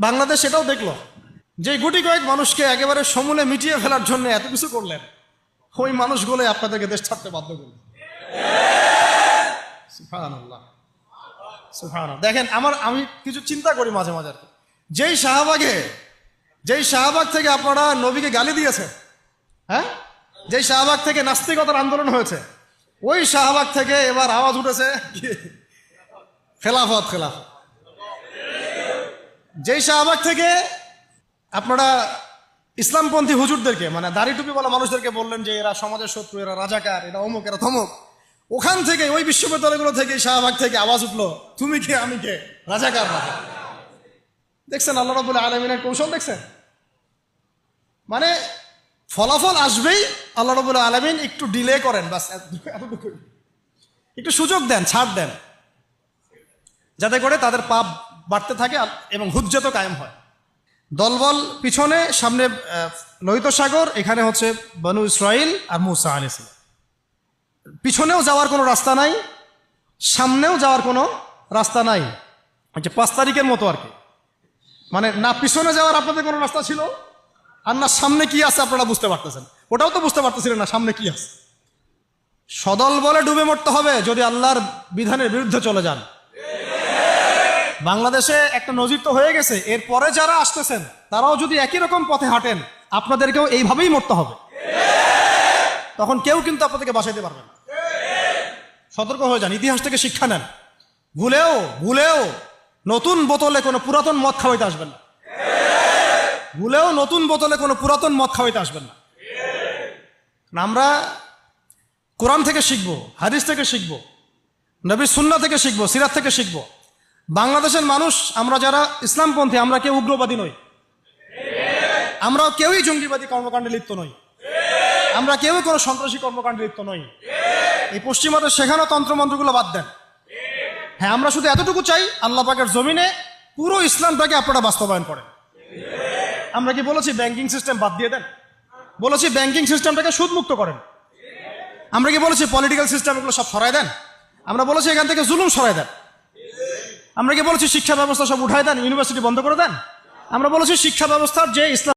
বাংলাদেশ এটাও দেখল যে গুটি কয়েক মানুষকে একেবারে সমূলে মিটিয়ে ফেলার জন্য এত কিছু করলেন। ওই মানুষগুলোই আপনাদেরকে দেশ ছাড়তে বাধ্য করল। দেখেন, আমার, আমি কিছু চিন্তা করি মাঝে মাঝে যেই শাহবাগে, যেই শাহবাগ থেকে আপনারা নবীকে গালি দিয়েছেন হ্যাঁ? যেই শাহবাগ থেকে নাস্তিকতার আন্দোলন হয়েছে, ওই শাহবাগ থেকে এবার আওয়াজ উঠেছে? খেলাফত খেলাফত। যেই শাহবাগ থেকে আপনারা ইসলামপন্থী হুজুরদেরকে মানে দাড়ি টুপি বলা মানুষদেরকে বললেন যে এরা সমাজের শত্রু, এরা রাজাকার, এরা অমুক, এরা থমক ওখান থেকে, ওই বিশ্ববিদ্যালয়গুলো থেকে শাহবাগ থেকে আওয়াজ উঠল, তুমি কে? আমি কে? রাজাকার রাজা দেখছেন, আল্লাহ রবুল আলমিনের কৌশল দেখছেন? মানে ফলাফল আসবেই আল্লাহ রবুল আলমিন একটু ডিলে করেন, বাস একটু সুযোগ দেন, ছাড় দেন। যাতে করে তাদের পাপ বাড়তে থাকে এবং হুজ্জত কায়েম হয়। দলবল পিছনে, সামনে লোহিত সাগর, এখানে হচ্ছে বনু ইসরাইল আর মুসা আলিস পিছনেও যাওয়ার কোনো রাস্তা নাই, সামনেও যাওয়ার কোনো রাস্তা নাই। যে পাঁচ তারিখের মতো আর কি। মানে না পিছনে যাওয়ার আপনাদের কোনো রাস্তা ছিল? আর না সামনে কি আছে আপনারা বুঝতে পারতেছেন? ওটাও তো বুঝতে পারতেছিলেন না সামনে কি আছে। সদল বলে ডুবে মরতে হবে যদি আল্লাহর বিধানের বিরুদ্ধে চলে যান। বাংলাদেশে একটা নজির তো হয়ে গেছে। এরপরে যারা আসতেছেন, তারাও যদি একই রকম পথে হাঁটেন, আপনাদেরকেও এইভাবেই মরতে হবে। তখন কেউ কিন্তু আপনাদেরকে বাঁচাইতে পারবে না। সতর্ক হয়ে যান, ইতিহাস থেকে শিক্ষা নেন। ভুলেও ভুলেও নতুন বোতলে কোনো পুরাতন মদ খাওয়াইতে আসবেন না। ভুলেও নতুন বোতলে কোনো পুরাতন মদ খাওয়াইতে আসবেন না। আমরা কোরআন থেকে শিখব, হাদিস থেকে শিখব নবী সুন্না থেকে শিখব, সিরাত থেকে শিখব। বাংলাদেশের মানুষ, আমরা যারা ইসলামপন্থী, আমরা কেউ উগ্রবাদী নই। আমরা কেউই জঙ্গিবাদী কর্মকাণ্ডে লিপ্ত নই। আমরা কেউই কোনো সন্ত্রাসী কর্মকাণ্ডে লিপ্ত নই। এই পশ্চিমাদের শেখানো তন্ত্রমন্ত্রগুলো বাদ দেন। হ্যাঁ আমরা শুধু এতটুকু চাই, আল্লাহ পাকের জমিনে পুরো ইসলামটাকে আপনারা বাস্তবায়ন করেন। আমরা কি বলেছি, ব্যাংকিং সিস্টেম বাদ দিয়ে দেন? বলেছি, ব্যাংকিং সিস্টেমটাকে সুদমুক্ত করেন। আমরা কি বলেছি, পলিটিক্যাল সিস্টেম এগুলো সব সরাই দেন? আমরা বলেছি, এখান থেকে জুলুম সরাই দেন। আমরা কি বলেছি শিক্ষা ব্যবস্থা সব উঠায় দেন? ইউনিভার্সিটি বন্ধ করে দেন? আমরা বলেছি শিক্ষা ব্যবস্থার যে ইসলাম